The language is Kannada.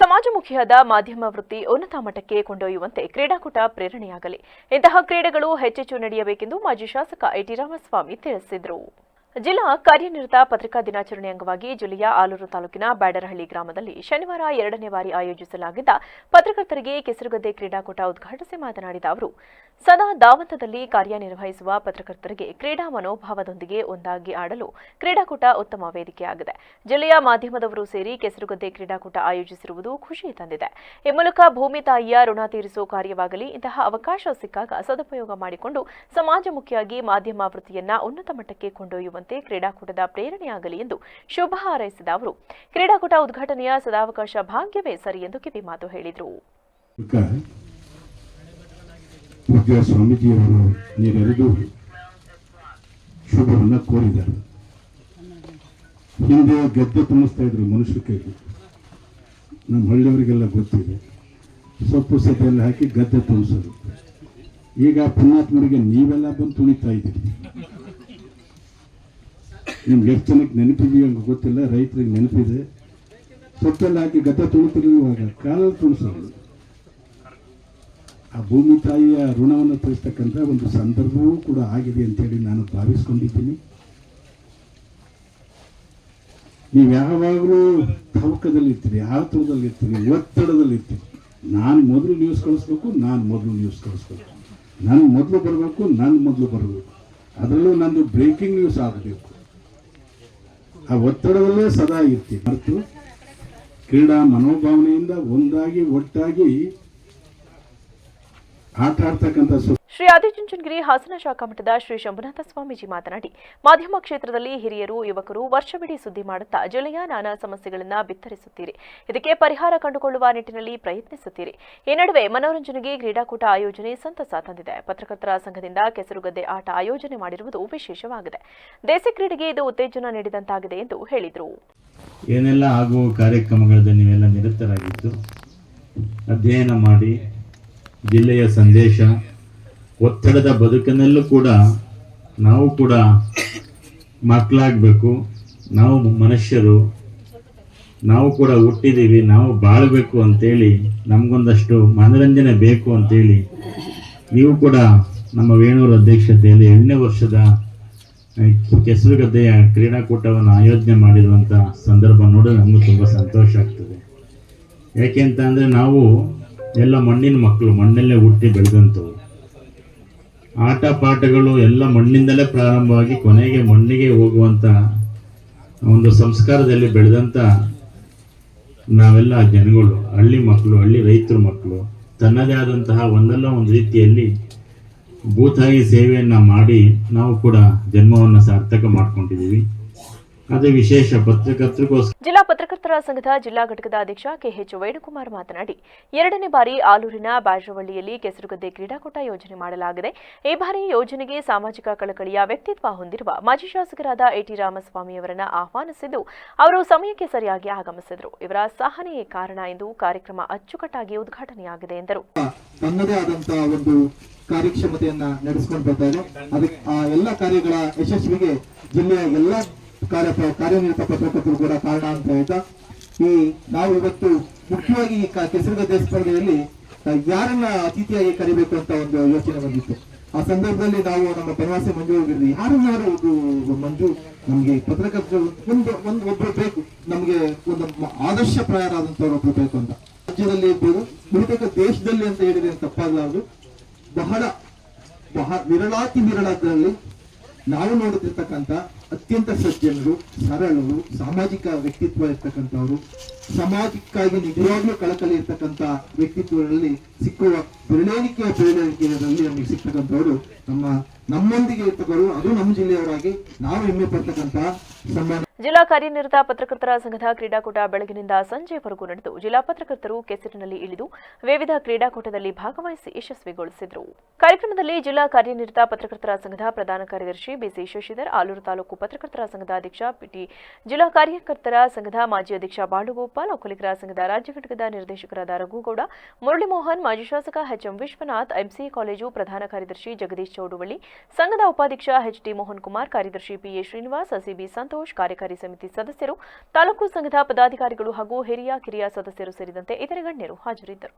ಸಮಾಜಮುಖಿಯಾದ ಮಾಧ್ಯಮ ವೃತ್ತಿ ಉನ್ನತ ಮಟ್ಟಕ್ಕೆ ಕೊಂಡೊಯ್ಯುವಂತೆ ಕ್ರೀಡಾಕೂಟ ಪ್ರೇರಣೆಯಾಗಲಿ. ಇಂತಹ ಕ್ರೀಡೆಗಳು ಹೆಚ್ಚೆಚ್ಚು ನಡೆಯಬೇಕೆಂದು ಮಾಜಿ ಶಾಸಕ ಐಟಿ ರಾಮಸ್ವಾಮಿ ತಿಳಿಸಿದರು. ಜಿಲ್ಲಾ ಕಾರ್ಯನಿರತ ಪತ್ರಿಕಾ ದಿನಾಚರಣೆ ಅಂಗವಾಗಿ ಜಿಲ್ಲೆಯ ಆಲೂರು ತಾಲೂಕಿನ ಬ್ಯಾಡರಹಳ್ಳಿ ಗ್ರಾಮದಲ್ಲಿ ಶನಿವಾರ ಎರಡನೇ ಬಾರಿ ಆಯೋಜಿಸಲಾಗಿದ್ದ ಪತ್ರಕರ್ತರಿಗೆ ಕೆಸರುಗದ್ದೆ ಕ್ರೀಡಾಕೂಟ ಉದ್ಘಾಟಿಸಿ ಮಾತನಾಡಿದ ಅವರು, ಸದಾ ದಾವಂತದಲ್ಲಿ ಕಾರ್ಯನಿರ್ವಹಿಸುವ ಪತ್ರಕರ್ತರಿಗೆ ಕ್ರೀಡಾ ಮನೋಭಾವದೊಂದಿಗೆ ಒಂದಾಗಿ ಆಡಲು ಕ್ರೀಡಾಕೂಟ ಉತ್ತಮ ವೇದಿಕೆಯಾಗಿದೆ. ಜಿಲ್ಲೆಯ ಮಾಧ್ಯಮದವರು ಸೇರಿ ಕೆಸರುಗದ್ದೆ ಕ್ರೀಡಾಕೂಟ ಆಯೋಜಿಸಿರುವುದು ಖುಷಿ ತಂದಿದೆ. ಈ ಮೂಲಕ ಭೂಮಿ ತಾಯಿಯ ಋಣ ತೀರಿಸುವ ಕಾರ್ಯವಾಗಲಿ, ಇಂತಹ ಅವಕಾಶ ಸಿಕ್ಕಾಗ ಸದುಪಯೋಗ ಮಾಡಿಕೊಂಡು ಸಮಾಜಮುಖಿಯಾಗಿ ಮಾಧ್ಯಮ ವೃತ್ತಿಯನ್ನ ಉನ್ನತ ಮಟ್ಟಕ್ಕೆ ಕೊಂಡೊಯ್ಯುವಂತೆ ಕ್ರೀಡಾಕೂಟದ ಪ್ರೇರಣೆಯಾಗಲಿ ಎಂದು ಶುಭ ಹಾರೈಸಿದ ಅವರು. ಕ್ರೀಡಾಕೂಟ ಉದ್ಘಾಟನೆಯ ಸದಾವಕಾಶ ಭಾಗ್ಯವೇ ಸರಿ ಎಂದು ಕಿವಿಮಾತು ಹೇಳಿದರು. ಶುಭವನ್ನು ಕೋರಿದ್ದಾರೆ ಹಿಂದೆ ಗದ್ದೆ ತುಂಬಿಸ್ತಾ ಇದ್ರು ಮನುಷ್ಯ ಕೈಗೆ ನಮ್ಮ ಹಳ್ಳಿಯವರಿಗೆಲ್ಲ ಗೊತ್ತಿದೆ. ಸೊಪ್ಪು ಸೊಪ್ಪೆಲ್ಲ ಹಾಕಿ ಗದ್ದೆ ತುಂಬಿಸೋದು. ಈಗ ಪುಣ್ಯಾತ್ಮರಿಗೆ ನೀವೆಲ್ಲ ಬಂದು ತುಣಿತಾ ಇದ್ದೀರಿ. ನಿಮ್ಗೆ ಎಷ್ಟು ಜನಕ್ಕೆ ನೆನಪಿದೆಯೋ ಅಂತ ಗೊತ್ತಿಲ್ಲ, ರೈತರಿಗೆ ನೆನಪಿದೆ. ಸೊಪ್ಪೆಲ್ಲ ಹಾಕಿ ಗದ್ದೆ ತುಳಿತಿರುವಾಗ ಕಾಲ ತುಳಿಸೋದು. ಆ ಭೂಮಿ ತಾಯಿಯ ಋಣವನ್ನು ತಿಳಿಸ್ತಕ್ಕಂಥ ಒಂದು ಸಂದರ್ಭವೂ ಕೂಡ ಆಗಿದೆ ಅಂತೇಳಿ ನಾನು ಭಾವಿಸ್ಕೊಂಡಿದ್ದೀನಿ. ನೀವು ಯಾವಾಗಲೂ ತವಕದಲ್ಲಿರ್ತೀರಿ ಆತುರದಲ್ಲಿರ್ತೀರಿ ಒತ್ತಡದಲ್ಲಿರ್ತೀರಿ ನಾನು ಮೊದಲು ನ್ಯೂಸ್ ಕಳಿಸ್ಬೇಕು, ನಾನು ಮೊದಲು ನ್ಯೂಸ್ ಕಳಿಸ್ಬೇಕು. ನಾನು ಮೊದಲು ಬರಬೇಕು, ನಾನು ಮೊದಲು ಬರಬೇಕು. ಅದರಲ್ಲೂ ನಂದು ಬ್ರೇಕಿಂಗ್ ನ್ಯೂಸ್ ಆಗಬೇಕು. ಆ ಒತ್ತಡದಲ್ಲೇ ಸದಾ ಇರ್ತೀವಿ ಮತ್ತು ಕ್ರೀಡಾ ಮನೋಭಾವನೆಯಿಂದ ಒಂದಾಗಿ ಒಟ್ಟಾಗಿ ಆಟ ಆಡ್ತಕ್ಕಂಥ ಶ್ರೀ ಆದಿಚುಂಚನಗಿರಿ ಹಾಸನ ಶಾಖಾ ಮಠದ ಶ್ರೀ ಶಂಭುನಾಥ ಸ್ವಾಮೀಜಿ ಮಾತನಾಡಿ, ಮಾಧ್ಯಮ ಕ್ಷೇತ್ರದಲ್ಲಿ ಹಿರಿಯರು, ಯುವಕರು ವರ್ಷವಿಡೀ ಸುದ್ದಿ ಮಾಡುತ್ತಾ ಜಿಲ್ಲೆಯ ನಾನಾ ಸಮಸ್ಯೆಗಳನ್ನು ಬಿತ್ತರಿಸುತ್ತೀರಿ. ಇದಕ್ಕೆ ಪರಿಹಾರ ಕಂಡುಕೊಳ್ಳುವ ನಿಟ್ಟಿನಲ್ಲಿ ಪ್ರಯತ್ನಿಸುತ್ತೀರಿ. ಈ ನಡುವೆ ಮನೋರಂಜನೆಗೆ ಕ್ರೀಡಾಕೂಟ ಆಯೋಜನೆ ಸಂತಸ ತಂದಿದೆ. ಪತ್ರಕರ್ತರ ಸಂಘದಿಂದ ಕೆಸರುಗದ್ದೆ ಆಟ ಆಯೋಜನೆ ಮಾಡಿರುವುದು ವಿಶೇಷವಾಗಿದೆ. ದೇಸಿ ಕ್ರೀಡೆಗೆ ಇದು ಉತ್ತೇಜನ ನೀಡಿದಂತಾಗಿದೆ ಎಂದು ಹೇಳಿದರು. ಏನೆಲ್ಲ ಆಗುವ ಕಾರ್ಯಕ್ರಮಗಳಲ್ಲಿ ನೀವೆಲ್ಲ ನಿರತರಾಗಿದ್ದು, ಅಧ್ಯಯನ ಮಾಡಿ, ಜಿಲ್ಲೆಯ ಸಂದೇಶ ಒತ್ತಡದ ಬದುಕಿನಲ್ಲೂ ಕೂಡ ನಾವು ಕೂಡ ಮಕ್ಕಳಾಗಬೇಕು, ನಾವು ಮನುಷ್ಯರು, ನಾವು ಕೂಡ ಹುಟ್ಟಿದ್ದೀವಿ ನಾವು ಬಾಳಬೇಕು ಅಂತೇಳಿ ನಮಗೊಂದಷ್ಟು ಮನರಂಜನೆ ಬೇಕು ಅಂತೇಳಿ ನೀವು ಕೂಡ ನಮ್ಮ ವೇಣೂರು ಅಧ್ಯಕ್ಷತೆಯಲ್ಲಿ ಎರಡನೇ ವರ್ಷದ ಕೆಸರು ಗದ್ದೆಯ ಕ್ರೀಡಾಕೂಟವನ್ನು ಆಯೋಜನೆ ಮಾಡಿರುವಂಥ ಸಂದರ್ಭ ನೋಡಿ ನಮಗೂ ತುಂಬ ಸಂತೋಷ ಆಗ್ತದೆ. ಯಾಕೆ ಅಂತ ಅಂದರೆ ನಾವು ಎಲ್ಲ ಮಣ್ಣಿನ ಮಕ್ಕಳು, ಮಣ್ಣಲ್ಲೇ ಹುಟ್ಟಿ ಬೆಳೆದಂಥವು ಆಟ ಪಾಠಗಳು ಎಲ್ಲ ಮಣ್ಣಿಂದಲೇ ಪ್ರಾರಂಭವಾಗಿ ಕೊನೆಗೆ ಮಣ್ಣಿಗೆ ಹೋಗುವಂಥ ಒಂದು ಸಂಸ್ಕಾರದಲ್ಲಿ ಬೆಳೆದಂಥ ನಾವೆಲ್ಲ ಜನಗಳು, ಹಳ್ಳಿ ಮಕ್ಕಳು, ಹಳ್ಳಿ ರೈತರ ಮಕ್ಕಳು, ತನ್ನದೇ ಆದಂತಹ ಒಂದಲ್ಲ ಒಂದು ರೀತಿಯಲ್ಲಿ ಭೂತಾಯಿ ಸೇವೆಯನ್ನು ಮಾಡಿ ನಾವು ಕೂಡ ಜನ್ಮವನ್ನು ಸಾರ್ಥಕ ಮಾಡ್ಕೊಂಡಿದ್ದೀವಿ. ಅದು ವಿಶೇಷ ಪತ್ರಕರ್ತರಿಗೋಸ್ಕರ. ಜಿಲ್ಲಾ ಪತ್ರಕರ್ತರ ಸಂಘದ ಜಿಲ್ಲಾ ಘಟಕದ ಅಧ್ಯಕ್ಷ ಕೆಎಚ್ ವೇಣುಕುಮಾರ್ ಮಾತನಾಡಿ ಎರಡನೇ ಬಾರಿ ಆಲೂರಿನ ಬಾಜ್ರವಳ್ಳಿಯಲ್ಲಿ ಕೆಸರುಗದ್ದೆ ಕ್ರೀಡಾಕೂಟ ಯೋಜನೆ ಮಾಡಲಾಗಿದೆ. ಈ ಬಾರಿ ಯೋಜನೆಗೆ ಸಾಮಾಜಿಕ ಕಳಕಳಿಯ ವ್ಯಕ್ತಿತ್ವ ಹೊಂದಿರುವ ಮಾಜಿ ಶಾಸಕರಾದ ಎಟಿ ರಾಮಸ್ವಾಮಿಯವರನ್ನ ಆಹ್ವಾನಿಸಿದ್ದು ಅವರು ಸಮಯಕ್ಕೆ ಸರಿಯಾಗಿ ಆಗಮಿಸಿದರು. ಇವರ ಸಹನೆಯೇ ಕಾರಣ ಎಂದು ಕಾರ್ಯಕ್ರಮ ಅಚ್ಚುಕಟ್ಟಾಗಿ ಉದ್ಘಾಟನೆಯಾಗಿದೆ ಎಂದರು. ಕಾರ್ಯಕ್ಷಮತೆಯನ್ನ ನಡೆಸಿಕೊಂಡು ಬರ್ತಾ ಇದೆ ಅದಕ್ಕೆ ಆ ಎಲ್ಲ ಕಾರ್ಯಗಳ ಯಶಸ್ವಿಗೆ ಜಿಲ್ಲೆಯ ಎಲ್ಲ ಕಾರ್ಯ ಕಾರ್ಯನಿರತ ಪತ್ರಕರ್ತರು ಕೂಡ ಕಾರಣ ಅಂತ ಹೇಳ್ತಾ, ಈ ನಾವು ಇವತ್ತು ಮುಖ್ಯವಾಗಿ ಈ ಕೆಸರುಗದ್ದೆ ಸ್ಪರ್ಧೆಯಲ್ಲಿ ಯಾರನ್ನ ಅತಿಥಿಯಾಗಿ ಕರಿಬೇಕು ಅಂತ ಒಂದು ಯೋಚನೆ ಬಂದಿತ್ತು. ಆ ಸಂದರ್ಭದಲ್ಲಿ ನಾವು ನಮ್ಮ ಬನವಾಸಿ ಮಂಜು ಹೋಗಿದ್ವಿ ಯಾರು ಒಂದು ಮಂಜು, ನಮ್ಗೆ ಪತ್ರಕರ್ತರು ಒಂದು ಒಂದು ಒಬ್ರು ಬೇಕು, ನಮ್ಗೆ ಒಂದು ಆದರ್ಶ ಪ್ರಾಯರಾದಂಥವ್ರು ಒಬ್ರು ಬೇಕು ಅಂತ. ರಾಜ್ಯದಲ್ಲಿ ಇರ್ಬೋದು, ಬಹುತೇಕ ದೇಶದಲ್ಲಿ ಅಂತ ಹೇಳಿದ್ರೆ ತಪ್ಪಾಗಲಾರದು. ಬಹಳ ಬಹಳ ವಿರಳಾತಿ ವಿರಳದಲ್ಲಿ ನಾವು ನೋಡುತ್ತಿರ್ತಕ್ಕಂಥ ಅತ್ಯಂತ ಸಜ್ಜನರು ಸರಳರು ಸಾಮಾಜಿಕ ವ್ಯಕ್ತಿತ್ವ ಇರ್ತಕ್ಕಂಥವ್ರು ಸಮಾಜಕ್ಕಾಗಿ ನಿಜವಾಗ್ಲೂ ಕಳಕಳಿ ಇರ್ತಕ್ಕಂಥ ವ್ಯಕ್ತಿತ್ವಗಳಲ್ಲಿ ಸಿಕ್ಕುವ ಬೆರಳಿಕೆಯ ಬೆರಳಿಕೆಯಲ್ಲಿ ನಮಗೆ ಸಿಗ್ತಕ್ಕಂಥವ್ರು ನಮ್ಮ, ನಮ್ಮೊಂದಿಗೆ ಇರ್ತಕ್ಕವರು, ಅದು ನಮ್ಮ ಜಿಲ್ಲೆಯವರಾಗಿ ನಾವು ಹೆಮ್ಮೆ ಪಡ್ತಕ್ಕಂಥ ಸನ್ಮಾನ ಜಿಲ್ಲಾ ಕಾರ್ಯನಿರತ ಪತ್ರಕರ್ತರ ಸಂಘದ ಕ್ರೀಡಾಕೂಟ ಬೆಳಗಿನಿಂದ ಸಂಜೆವರೆಗೂ ನಡೆದು, ಜಿಲ್ಲಾ ಪತ್ರಕರ್ತರು ಕೆಸರಿನಲ್ಲಿ ಇಳಿದು, ವಿವಿಧ ಕ್ರೀಡಾಕೂಟದಲ್ಲಿ ಭಾಗವಹಿಸಿ ಯಶಸ್ವಿಗೊಳಿಸಿದರು. ಕಾರ್ಯಕ್ರಮದಲ್ಲಿ ಜಿಲ್ಲಾ ಕಾರ್ಯನಿರತ ಪತ್ರಕರ್ತರ ಸಂಘದ ಪ್ರಧಾನ ಕಾರ್ಯದರ್ಶಿ ಬಿಸಿ ಶಶಿಧರ್, ಆಲೂರು ತಾಲೂಕು ಪತ್ರಕರ್ತರ ಸಂಘದ ಅಧ್ಯಕ್ಷ ಪಿಟಿ ಜಿಲ್ಲಾ ಕಾರ್ಯಕರ್ತರ ಸಂಘದ ಮಾಜಿ ಅಧ್ಯಕ್ಷ ಬಾಳುಗೋಪಾಲ್ ಒಕ್ಕಲಿಗರ ಸಂಘದ ರಾಜ್ಯ ಘಟಕದ ನಿರ್ದೇಶಕರಾದ ರಘುಗೌಡ, ಮುರಳಿಮೋಹನ್, ಮಾಜಿ ಶಾಸಕ ಎಚ್ಎಂ ವಿಶ್ವನಾಥ್, ಎಂಸಿ ಕಾಲೇಜು ಪ್ರಧಾನ ಕಾರ್ಯದರ್ಶಿ ಜಗದೀಶ್ ಚೌಡುವಳ್ಳಿ, ಸಂಘದ ಉಪಾಧ್ಯಕ್ಷ ಎಚ್ಡಿ ಮೋಹನ್ ಕುಮಾರ್ ಕಾರ್ಯದರ್ಶಿ ಪಿಎ ಶ್ರೀನಿವಾಸ್ ಸಿಬಿ ಸಂತೋಷ್, ಕಾರ್ಯಕಾರಿ ಸಮಿತಿ ಸದಸ್ಯರು, ತಾಲೂಕು ಸಂಘದ ಪದಾಧಿಕಾರಿಗಳು ಹಾಗೂ ಹಿರಿಯ ಕಿರಿಯ ಸದಸ್ಯರು ಸೇರಿದಂತೆ ಇತರೆ ಗಣ್ಯರು ಹಾಜರಿದ್ದರು.